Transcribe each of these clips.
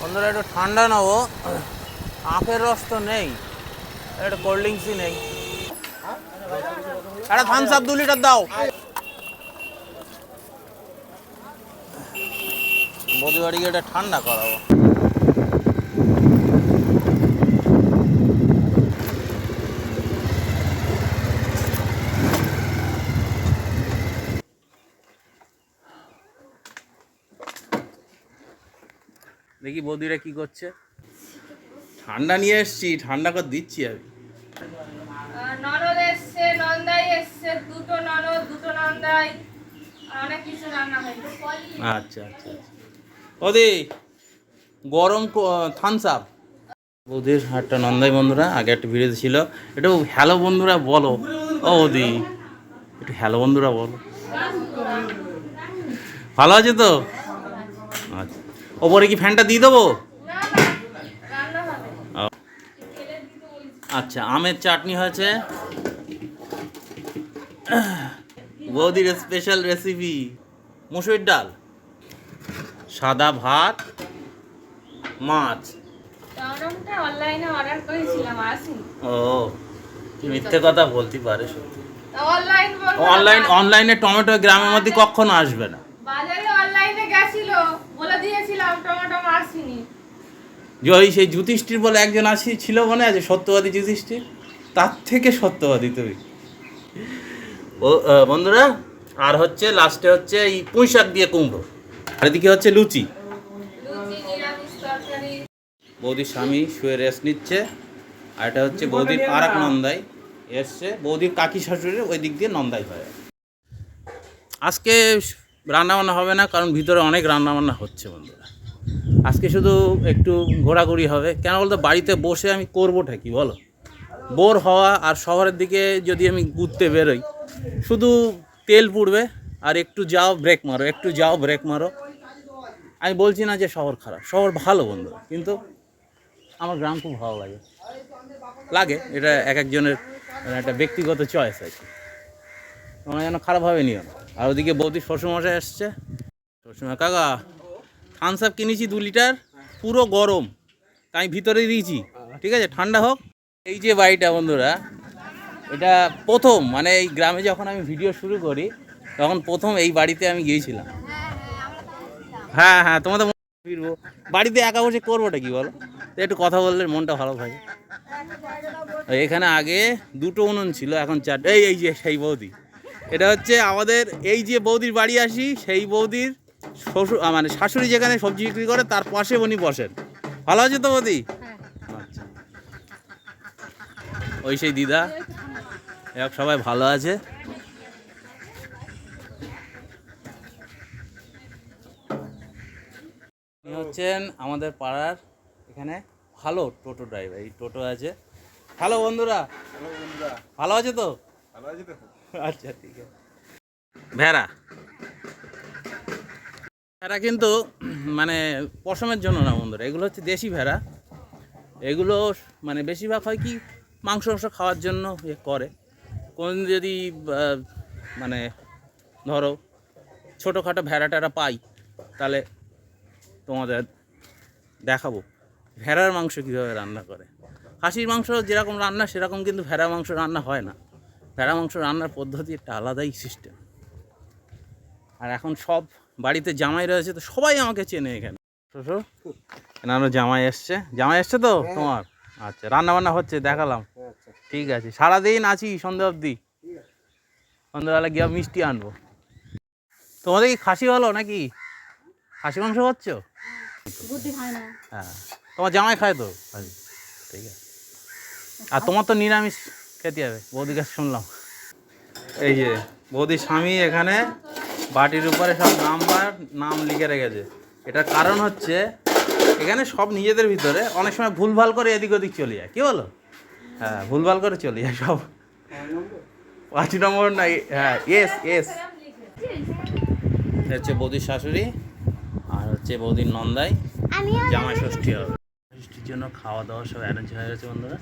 বন্ধুরা, একটু ঠান্ডা নেব। আখের রস তো নেই, একটা কোল্ড ড্রিঙ্কসই নেই। একটা থামস আপ দু লিটার দাও। বৌদি গিয়ে এটা ঠান্ডা করাবো। দেখি বৌদিরা কি করছে? ঠান্ডা নিয়ে এসছি ঠান্ডা করে দিচ্ছি আমি ননদ এসছে নন্দাই এসছে দুটো ননদ দুটো নন্দাই আর অনেক কিছু রান্না হয়েছে। আচ্ছা আচ্ছা আচ্ছা। বৌদি গরম থামস আপ বৌদির একটা নন্দাই বন্ধুরা আগে একটা ভিডিও ছিল। একটু হ্যালো বন্ধুরা বলো। ও বৌদি একটু হ্যালো বন্ধুরা বলো। ভালো আছে তো? আচ্ছা ওপরে কি ফ্যানটা দিয়ে দেবো আচ্ছা আমের চাটনি হয়েছে বৌদির স্পেশাল রেসিপি মুসুর ডাল সাদা ভাত মাছ ও মিথ্যে কথা বলতে পারে সত্যি অনলাইন অনলাইন টমেটো গ্রামের মধ্যে কখনো আসবে না বাজারে অনলাইনে দিয়েছিলাম টমেটো আসেনি যে ওই সেই যুধিষ্ঠির বলে একজন আসি ছিল মনে আছে সত্যবাদী যুধিষ্ঠির? তার থেকে সত্যবাদী তুমি। ও বন্ধুরা আর হচ্ছে লাস্টে হচ্ছে এই পুঁই শাক দিয়ে কুমড়ো। আর এদিকে হচ্ছে লুচি। বৌদির স্বামী শুয়ে রেস্ট নিচ্ছে। আর এটা হচ্ছে বৌদির আর এক নন্দাই। এসছে বৌদির কাকি শাশুড়ির ওই দিক দিয়ে নন্দাই হয়। আজকে রান্নাবান্না হবে না, কারণ ভিতরে অনেক রান্নাবান্না হচ্ছে বন্ধুরা। আজকে শুধু একটু ঘোরাঘুরি হবে। কেন বলতো, বাড়িতে বসে আমি করবোটা কি বলো? বোর হওয়া আর শহরের দিকে যদি আমি ঘুরতে বেরোই, শুধু তেল পুড়বে আর একটু যাও ব্রেক মারো, একটু যাও ব্রেক মারো। আমি বলছি না যে শহর খারাপ, শহর ভালো বন্ধুরা কিন্তু আমার গ্রাম খুব ভালো লাগে। লাগে, এটা এক একজনের মানে একটা ব্যক্তিগত চয়েস আছে তোমরা যেন খারাপভাবে নিও না। আর ওদিকে বৌদি শ্বশুরমশাই এসছে শ্বশুরমা কাকা থামস আপ কিনেছি দু লিটার, পুরো গরম। তাই ভিতরে দিয়েছি, ঠিক আছে? ঠান্ডা হোক। এই যে বাড়িটা বন্ধুরা, এটা প্রথম মানে এই গ্রামে যখন আমি ভিডিও শুরু করি, তখন প্রথম এই বাড়িতে আমি গিয়েছিলাম। হ্যাঁ হ্যাঁ তোমাদের ফিরবো। বাড়িতে একা বসে করবোটা কি বলো? একটু কথা বললে মনটা ভালো থাকে এখানে আগে দুটো উনুন ছিল, এখন চার এই এই যে সেই বৌদি। এটা হচ্ছে আমাদের এই যে বৌদির বাড়ি আসি সেই বৌদির শ্বশুর মানে শাশুড়ি যেখানে সবজি বিক্রি করে তার পাশে উনি বসেন। ভালো আছে তো বৌদি? আচ্ছা ওই সেই দিদা। এক সবাই ভালো আছে। হচ্ছেন আমাদের পাড়ার এখানে ভালো টোটো ড্রাইভার এই টোটো আছে। হ্যালো বন্ধুরা। ভালো আছে তো? আচ্ছা ঠিক আছে। ভেড়া? ভেড়া কিন্তু মানে পশমের জন্য না বন্ধুরা এগুলো হচ্ছে দেশি ভেড়া। এগুলো মানে বেশিরভাগ হয় কি মাংস মাংস খাওয়ার জন্য এ করে। কোন যদি মানে ধরো ছোটোখাটো ভেড়া টেড়া পাই তাহলে তোমাদের দেখাবো। ভেড়ার মাংস কীভাবে রান্না করে। খাসির মাংস যেরকম রান্না সেরকম কিন্তু ভেড়া মাংস রান্না হয় না। ভেড়া মাংস রান্নার পদ্ধতি একটা আলাদাই সিস্টেম আর এখন সব বাড়িতে জামাই রয়েছে তো সবাই আমাকে চেনে এখানে। শ্বশুর? এনারও জামাই এসছে। জামাই এসছে তো? তোমার? আচ্ছা রান্না বান্না হচ্ছে দেখালাম। ঠিক আছে সারাদিন আছি সন্ধে অবধি। সন্ধ্যাবেলা গিয়ে মিষ্টি আনব। তোমাদের কি খাসি হলো নাকি? খাসি মাংস হচ্ছ খায় না। হ্যাঁ তোমার জামাই খায় তো? ঠিক আছে। আর তোমার তো নিরামিষ। খেতে হবে বৌদির কাছে শুনলাম। এই যে বৌদির স্বামী এখানে বাটির উপরে সব নাম্বার নাম লিখে রেখেছে। এটার কারণ হচ্ছে এখানে সব নিজেদের ভিতরে অনেক সময় ভুলভাল করে এদিক ওদিক চলে যায়। কি বলো? হ্যাঁ ভুলভাল করে চলে যায় সব। পাঁচ নম্বর না হ্যাঁ এস এস হচ্ছে বৌদির শাশুড়ি আর হচ্ছে বৌদির নন্দাই জামাই ষষ্ঠী হবে। ষষ্ঠীর জন্য খাওয়া দাওয়া সব অ্যারেঞ্জ হয়ে গেছে বন্ধুরা।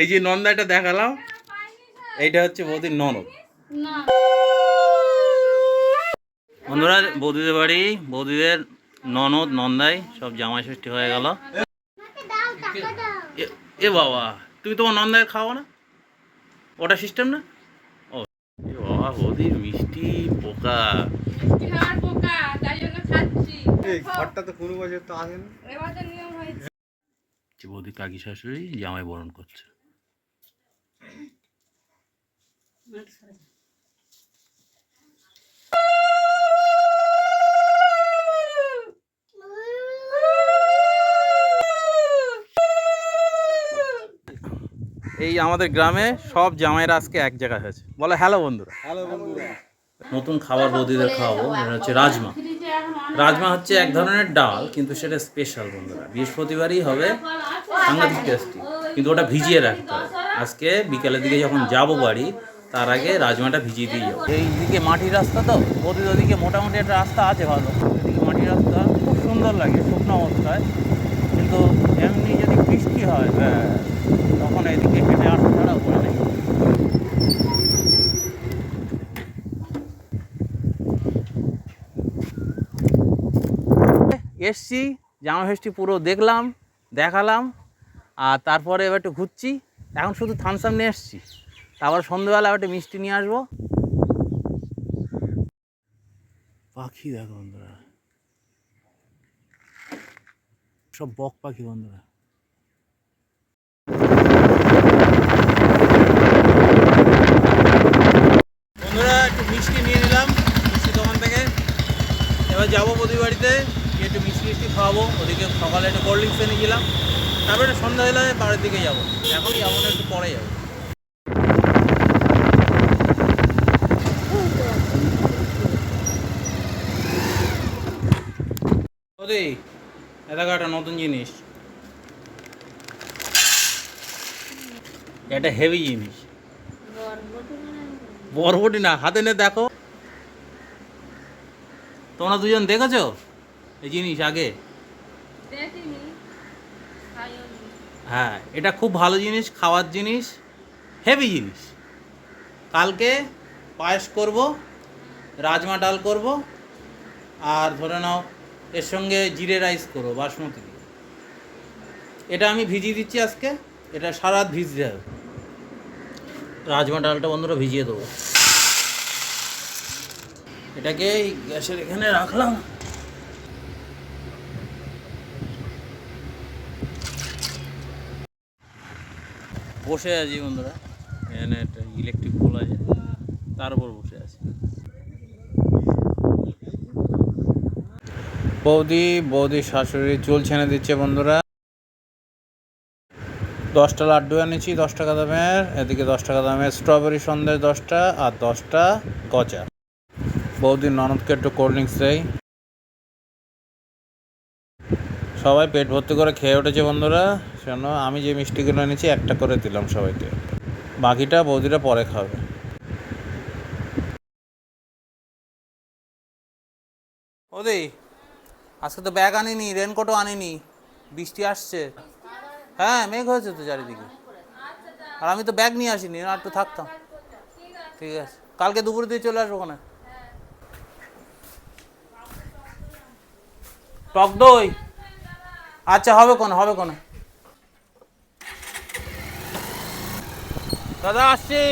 এই যে নন্দাটা দেখালাম এইটা হচ্ছে বৌদির ননদ। বন্ধুরা বৌদিদের বাড়ি বৌদিদের ননদ নন্দাই সব জামাই ষষ্ঠী হয়ে গেল। এ বাবা তুমি তোমার নন্দায় খাও না? ওটা সিস্টেম না? ও বাবা বৌদির মিষ্টি পোকা। বৌদি কাকি শাশুড়ি জামাই বরণ করছে। এই আমাদের গ্রামে সব জামাইরা আজকে এক জায়গায় হয়েছে। বলে হ্যালো বন্ধুরা। হ্যালো বন্ধুরা। নতুন খাবার বৌদিদের খাওয়াবো এটা হচ্ছে রাজমা। রাজমা হচ্ছে এক ধরনের ডাল কিন্তু সেটা স্পেশাল বন্ধুরা। বৃহস্পতিবারই হবে সাংঘাতিক টেস্টি কিন্তু ওটা ভিজিয়ে রাখতে হবে। আজকে বিকেলের দিকে যখন যাব বাড়ি তার আগে রাজমাটা ভিজিয়ে দিয়ে যাব। এই দিকে মাটির রাস্তা তো বৌদির ওদিকে মোটামুটি একটা রাস্তা আছে ভালো। এদিকে মাটির রাস্তা খুব সুন্দর লাগে শুকনো অবস্থায়। কিন্তু এমনি যদি বৃষ্টি হয় ব্যাস, তখন এদিকে হেঁটে আসা ছাড়া উপায় নেই এসছি জামা ষষ্ঠী পুরো দেখলাম দেখালাম আর তারপরে এবার একটু ঘুরছি। এখন শুধু থামসাম নিয়ে এসছি। তারপর সন্ধ্যেবেলা একটু মিষ্টি নিয়ে আসব। পাখি দেখো বন্ধুরা। সব বক পাখি বন্ধুরা। বন্ধুরা একটু মিষ্টি নিয়ে নিলাম মিষ্টি দোকান থেকে। এবার যাব প্রতি বাড়িতে। মিষ্টি খাওয়াবো, ওদিকে সকালে একটু কোল্ড ড্রিঙ্কস এনে গেলাম তারপরে সন্ধ্যা হলে বাড়ির দিকে যাব। এখনই যাব না, একটু পরে যাব। এটা একটা নতুন জিনিস। এটা হেভি জিনিস। বরবটি না, হাতে নে দেখো। তোমরা দুজন দেখেছ? এই জিনিস আগে। হ্যাঁ এটা খুব ভালো জিনিস খাওয়ার জিনিস হেভি জিনিস। কালকে পায়েস করব রাজমা ডাল করব আর ধরে নাও এর সঙ্গে জিরে রাইস করব বাসমতি। দিয়ে এটা আমি ভিজিয়ে দিচ্ছি আজকে এটা সারা ভিজতে হবে। রাজমা ডালটা বন্ধুরা ভিজিয়ে দেবো। এটাকে এই গ্যাসের এখানে রাখলাম। বসে আছি বন্ধুরা। এখানে একটা ইলেকট্রিক পোল আছে। তার উপর বসে আছি। বৌদি বৌদি শাশুড়ি চুল ছেনে দিচ্ছে বন্ধুরা। দশটা লাড্ডু এনেছি দশ টাকা দামের এদিকে দশ টাকা দামের স্ট্রবেরি সন্দেশ দশটা আর দশটা গজা। বৌদির ননদকে একটু কোল্ড ড্রিঙ্কস দেয়। সবাই পেট ভর্তি করে খেয়ে উঠেছে বন্ধুরা। শোনো, আমি যে মিষ্টিগুলো এনেছি, একটা করে দিলাম সবাইকে। বাকিটা বৌদিরা পরে খাবে। ওদি আজকে তো ব্যাগ আনিনি রেনকোটও আনিনি, বৃষ্টি আসছে। হ্যাঁ মেঘ হয়েছে তো চারিদিকে। আর আমি তো ব্যাগ নিয়ে আসিনি, আর একটু থাকতাম। ঠিক আছে, কালকে দুপুরে দিয়ে চলে আসব ওখানে। টক দই। আচ্ছা হবে কোন হবে কোন। দাদা আসছি।